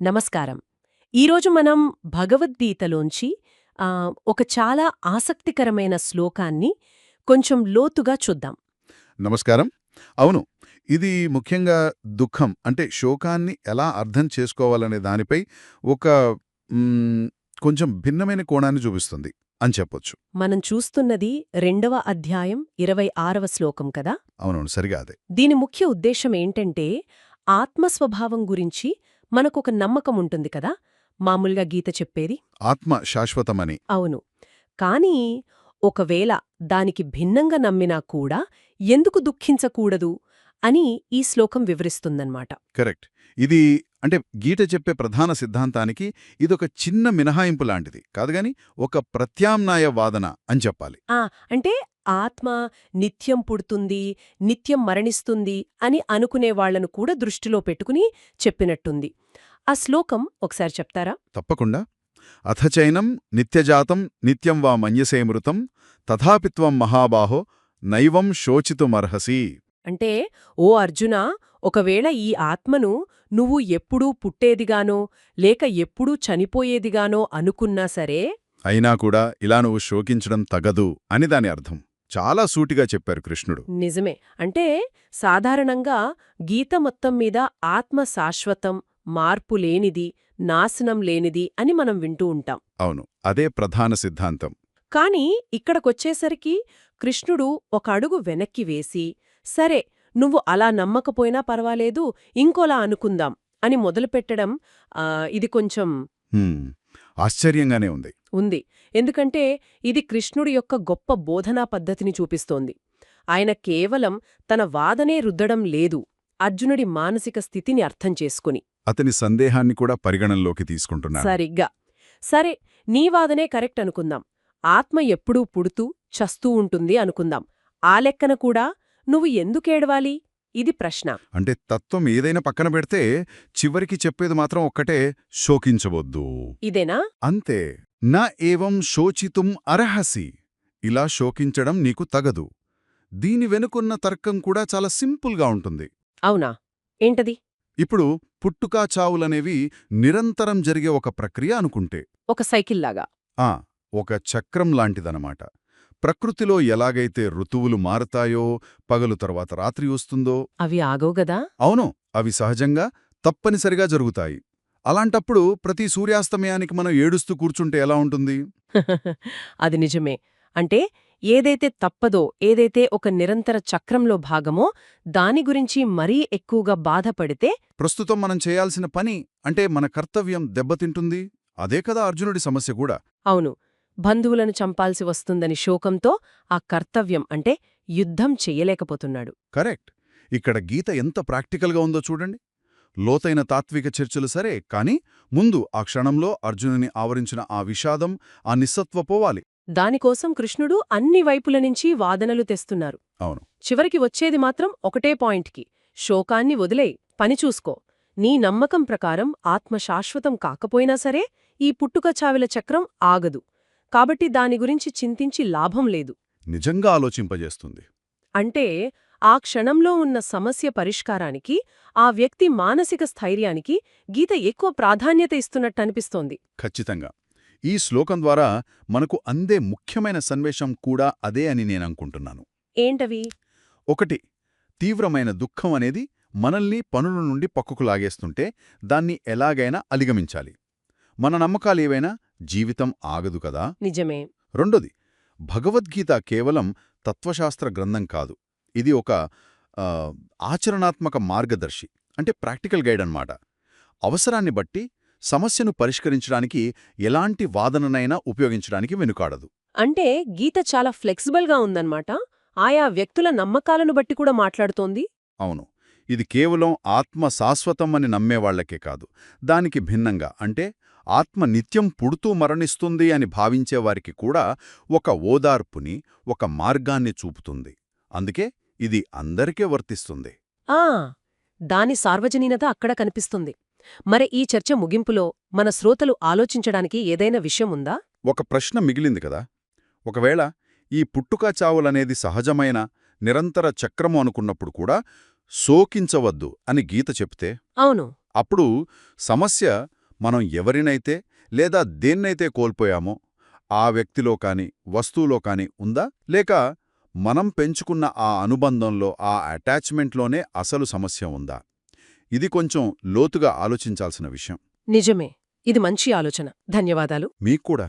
నమస్కారం. ఈరోజు మనం భగవద్గీతలోంచి ఒక చాలా ఆసక్తికరమైన శ్లోకాన్ని కొంచెం లోతుగా చూద్దాం. నమస్కారం. అవును ఇది ముఖ్యంగా దుఃఖం అంటే శోకాన్ని ఎలా అర్థం చేసుకోవాలనే దానిపై ఒక కొంచెం భిన్నమైన కోణాన్ని చూపిస్తుంది అని చెప్పొచ్చు. మనం చూస్తున్నది రెండవ అధ్యాయం ఇరవై ఆరవ శ్లోకం కదా? అవునవును సరిగా అదే. దీని ముఖ్య ఉద్దేశం ఏంటంటే ఆత్మస్వభావం గురించి మనకొక నమ్మకం ఉంటుంది కదా? మామూలుగా గీత చెప్పేది? ఆత్మ శాశ్వతమని. అవును. కానీ ఒకవేళ దానికి భిన్నంగా నమ్మినా కూడా ఎందుకు దుఃఖించకూడదు అని ఈ శ్లోకం వివరిస్తుందన్నమాట. కరెక్ట్. ఇది అంటే గీత చెప్పే ప్రధాన సిద్ధాంతానికి ఇదొక చిన్న మినహాయింపు లాంటిది. కాదుగాని ఒక ప్రత్యామ్నాయ వాదన అని చెప్పాలి. ఆ అంటే ఆత్మ నిత్యం పుడుతుంది నిత్యం మరణిస్తుంది అని అనుకునే వాళ్ళను కూడా దృష్టిలో పెట్టుకుని చెప్పినట్టుంది. ఆ శ్లోకం ఒకసారి చెప్తారా? తప్పకుండా. అథచైనం నిత్యజాతం నిత్యం వా మన్యసేమృతం తథాపిత్వం మహాబాహో నైవం శోచితుమర్హసి. అంటే ఓ అర్జునా ఒకవేళ ఈ ఆత్మను నువ్వు ఎప్పుడూ పుట్టేదిగానో లేక ఎప్పుడూ చనిపోయేదిగానో అనుకున్నా సరే అయినా కూడా ఇలా నువ్వు శోకించడం తగదు అని దాని అర్థం. చాలా సూటిగా చెప్పారు కృష్ణుడు. నిజమే. అంటే సాధారణంగా గీత మొత్తం మీద ఆత్మ శాశ్వతం మార్పు లేనిది నాశనం లేనిది అని మనం వింటూ ఉంటాం. అవును. అదే ప్రధాన సిద్ధాంతం. కాని ఇక్కడకొచ్చేసరికి కృష్ణుడు ఒక అడుగు వెనక్కి వేసి సరే నువ్వు అలా నమ్మకపోయినా పర్వాలేదు ఇంకోలా అనుకుందాం అని మొదలుపెట్టడం ఇది కొంచెం ఆశ్చర్యంగానే ఉంది. ఉంది. ఎందుకంటే ఇది కృష్ణుడి యొక్క గొప్ప బోధనా పద్ధతిని చూపిస్తోంది. ఆయన కేవలం తన వాదనే రుద్దడం లేదు అర్జునుడి మానసిక స్థితిని అర్థం చేసుకుని. అతని సందేహాన్ని కూడా పరిగణనలోకి తీసుకుంటున్నాడు. సరిగ్గా. సరే నీ వాదనే కరెక్ట్ అనుకుందాం. ఆత్మ ఎప్పుడూ పుడుతూ చస్తూ ఉంటుంది అనుకుందాం. ఆ లెక్కన కూడా నువ్వు ఎందుకేడవాలి ఇది ప్రశ్న. అంటే తత్వం ఏదైనా పక్కన పెడితే చివరికి చెప్పేది మాత్రం ఒక్కటే శోకించవద్దు. ఇదేనా? అంతే. నా ఏవం శోచితుం అర్హసి. ఇలా శోకించడం నీకు తగదు. దీని వెనుకున్న తర్కం కూడా చాలా సింపుల్గా ఉంటుంది. అవునా? ఏంటది? ఇప్పుడు పుట్టుకా చావులనేవి నిరంతరం జరిగే ఒక ప్రక్రియ అనుకుంటే. ఒక సైకిల్లాగా ఆ ఒక చక్రం లాంటిదనమాట. ప్రకృతిలో ఎలాగైతే ఋతువులు మారతాయో పగలు తర్వాత రాత్రి వస్తుందో అవి ఆగవు గదా? అవును అవి సహజంగా తప్పనిసరిగా జరుగుతాయి. అలాంటప్పుడు ప్రతి సూర్యాస్తమయానికి మనం ఏడుస్తూ కూర్చుంటే ఎలా ఉంటుంది? అది నిజమే. అంటే ఏదైతే తప్పదో ఏదైతే ఒక నిరంతర చక్రంలో భాగమో దాని గురించి మరీ ఎక్కువగా బాధపడితే ప్రస్తుతం మనం చేయాల్సిన పని అంటే మన కర్తవ్యం దెబ్బతింటుంది. అదే కదా అర్జునుడి సమస్య కూడా. అవును. బంధువులను చంపాల్సి వస్తుందని శోకంతో ఆ కర్తవ్యం అంటే యుద్ధం చెయ్యలేకపోతున్నాడు కరెక్ట్. ఇక్కడ గీత ఎంత ప్రాక్టికల్గా ఉందో చూడండి. లోతైన తాత్విక చర్చలు సరే కాని ముందు ఆ క్షణంలో అర్జునుని ఆవరించిన ఆ విషాదం ఆ నిస్సత్వ పోవాలి. దానికోసం కృష్ణుడు అన్ని వైపుల నుంచి వాదనలు తెస్తున్నారు. అవును. చివరికి వచ్చేది మాత్రం ఒకటే పాయింట్కి. శోకాన్ని వదిలేయ్ పని చూసుకో. నీ నమ్మకం ప్రకారం ఆత్మ శాశ్వతం కాకపోయినా సరే ఈ పుట్టుక చావిల చక్రం ఆగదు. కాబట్టి దాని గురించి చింతించి లాభం లేదు. నిజంగా ఆలోచింపజేస్తుంది. అంటే ఆ క్షణంలో ఉన్న సమస్య పరిష్కారానికి ఆ వ్యక్తి మానసిక స్థైర్యానికి గీత ఎక్కువ ప్రాధాన్యత ఇస్తున్నట్టనిపిస్తోంది ఖచ్చితంగా. ఈ శ్లోకం ద్వారా మనకు అందే ముఖ్యమైన సన్వేషం కూడా అదే అని నేననుకుంటున్నాను ఏంటవి? ఒకటి తీవ్రమైన దుఃఖం అనేది మనల్ని పనుల నుండి పక్కకు లాగేస్తుంటే దాన్ని ఎలాగైనా అధిగమించాలి. మన నమ్మకాలేవైనా జీవితం ఆగదు కదా? నిజమే. రెండోది భగవద్గీత కేవలం తత్వశాస్త్ర గ్రంథం కాదు. ఇది ఒక ఆచరణాత్మక మార్గదర్శి అంటే ప్రాక్టికల్ గైడ్ అన్నమాట. అవసరాన్ని బట్టి సమస్యను పరిష్కరించడానికి ఎలాంటి వాదననైనా ఉపయోగించడానికి వెనుకాడదు. అంటే గీత చాలా ఫ్లెక్సిబుల్గా ఉందన్నమాట. ఆయా వ్యక్తుల నమ్మకాలను బట్టి కూడా మాట్లాడుతోంది. అవును. ఇది కేవలం ఆత్మ శాశ్వతం అని నమ్మేవాళ్ళకే కాదు. దానికి భిన్నంగా అంటే ఆత్మ నిత్యం పుడుతూ మరణిస్తుంది అని భావించేవారికి కూడా ఒక ఓదార్పుని ఒక మార్గాన్ని చూపుతుంది. అందుకే ఇది అందరికీ వర్తిస్తుంది. ఆ! దాని సార్వజనీనత అక్కడ కనిపిస్తుంది. మరి ఈ చర్చ ముగింపులో మన శ్రోతలు ఆలోచించడానికి ఏదైనా విషయం ఉందా? ఒక ప్రశ్న మిగిలింది కదా! ఒకవేళ ఈ పుట్టుక చావులనేది సహజమైన నిరంతర చక్రము అనుకున్నప్పుడు కూడా శోకించవద్దు అని గీత చెప్తే అవును. అప్పుడు సమస్య మనం ఎవరినైతే లేదా దేన్నైతే కోల్పోయామో ఆ వ్యక్తిలో కాని వస్తువులో కాని ఉందా? లేక మనం పెంచుకున్న ఆ అనుబంధంలో ఆ అటాచ్మెంట్లోనే అసలు సమస్య ఉందా? ఇది కొంచెం లోతుగా ఆలోచించాల్సిన విషయం. నిజమే. ఇది మంచి ఆలోచన. ధన్యవాదాలు. మీకు కూడా.